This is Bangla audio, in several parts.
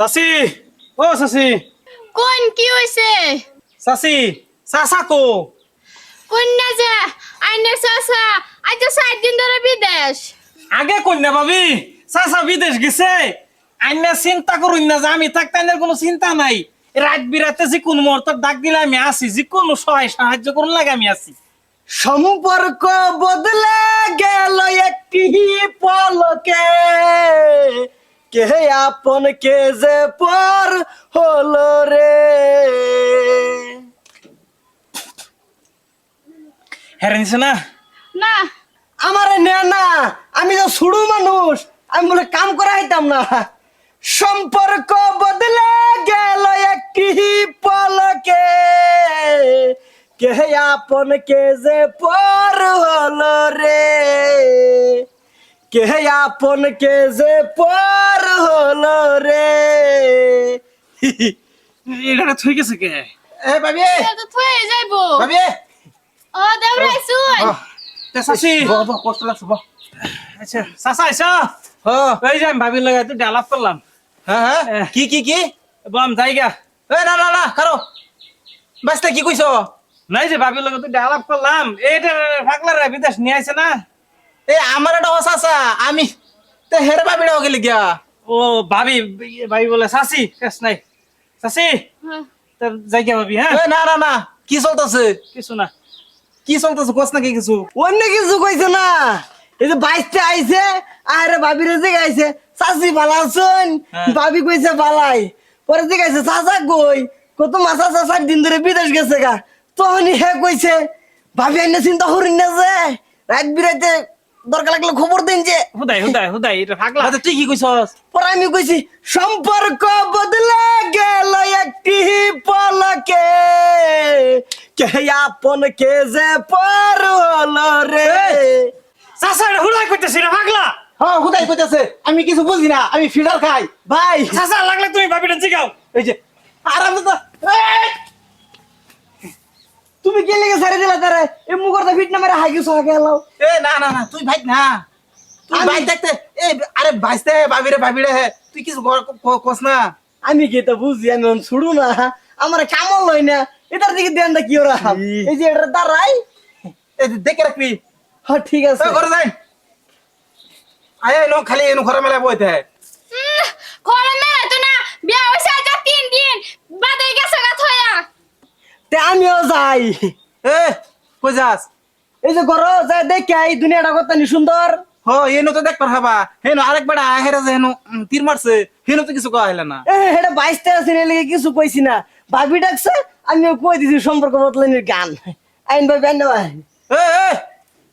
চাচি ও চাচি কোন কি হয়েছে চাচি চাচা কো? কন্যা যে? আইনের চাষা আজ তো সাত দিন ধরে বিদেশ। আগে কন্যা ভাবি? চাচা বিদেশ গেছে। আইনা চিন্তা করুন না যে আমি থাকতে আইনের কোনো চিন্তা নাই। রাত বিরাতে যে কোন মুহূর্ত ডাক দিলে আমি আসি যে কোনো সহায় সাহায্য করুন লাগে আমি আসি। সম্পর্ক বদলে গেল একটি পলকে কে আপন কে যে পর হলো রে? হেরে নিছে না। না। আমারে নে না আমি তো শুরু মানুষ আমি বলে কাম করা হইতাম না। সম্পর্ক বদলে গেল একটি পলকে। কে আপন কে যে পর হলো রে? কে আপন কে যে পর হলো রে। এটা থই গেছে কে? এ ভাবি এটা তো থয়ে যাইবো। ভাবি ও দেবরাইছুন তে চাচি কষ্ট লাগছে বাহ আচ্ছা চাচা আইসা। হ্যাঁ এই যে আমি ভাবির লাগে একটু ডালাপ করলাম। হ্যাঁ। কি কি কি? বম জায়গা এ না না না কারও বাস্তা কি কইছ? নাই যে ভাবির লাগে তুই ডালাপ করলাম। এইটা ফাকলা রে বিদেশ নিয়ে আইছে না। এ আমার একটা হসাসা আমি তে হেরে বাবিড়া গেলি গিয়া। ও ভাবি ভাবি বলে চাচি কেস নাই। চাচি? তোর জায়গা ভাবি হ্যাঁ? না না না কি চলতেছে? কিছু না। কি চলতেছে কোস নাকি কিছু? অন্য কিছু কইছে না। এই যে বাইশটা আইছে আরে ভাবিরে যে আইছে চাচি বালাছুন হ্যাঁ। ভাবি কইছে বালাই। পরে যে আইছে চাচা কই? কত মাসা চাচার দিন ধরে বিদেশ গেছে গা। তখনই হে কইছে ভাবি আইনে চিন্তা করিন না যে রাত বিরাইতে দরকার লাগলে খবর দিন যে। হুদাই হুদাই হুদাই এটা ফাকলা আচ্ছা তুই কি কইছস? পরে আমি কইছি সম্পর্ক বদলে গেল একটি পলকে। কে আপন কে যে পর হলো রে। চাচা এটা হুদাই করতেছি এটা ফাকলা হ্যাঁ হুদাই কইতাছে। আমি কিছু বুঝি না আমি ফিডার খাই। ভাই। চাচা লাগলে তুমি ভাবিটা জিগাও। এই যে আর আমি তো! তুমি কে লেগে সারি দিলা তারে। এই মুখর তো ফিট না মেরে হাগি সহ গেল। এ না না না তুই ভাই না। তুই ভাই দেখতে এ আরে ভাইস্তে ভাবিরে ভাবিরে হে তুই কিছু কস না। আমি কি তো বুঝি আমি এখন ছুড়ু না। আমার কামল লই না। এটার দিকে দেন কি ওরা। এই যে এটা দাঁড়াই। এ দেখে রাখবি। হ্যাঁ ঠিক আছে। ঘরে যাই। আয় এনো খালি এনো ঘরে মেলা বইতে। ঘরে মেলা তো না বিয়া হইছে আজ আর তিন দিন বাদে গেছে গা থয়া তে যাই এ কই যাস? এই যে ঘর যাই দেখে এই দুনিয়াটা কত নি সুন্দর। হ এনো তো দেখ পার হাবা। হেনো আরেক বেড়া আহেরা যে হেনো তীর মারছে হেনো তো কিছু কয়া হইলা না। এ এটা বাইশটা আছে লেগে কিছু কইছি না। ভাবি ডাকছে আমিও কই দিছি সম্পর্ক বদলানির গান। আইন ভাই ব্যান্ড ভাই। এ এ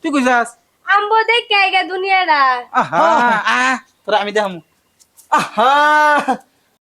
তুই কই যাস? আম্বো দেখে আইগা দুনিয়াটা। আহা আ তোরা আমি দেখামু। আহা।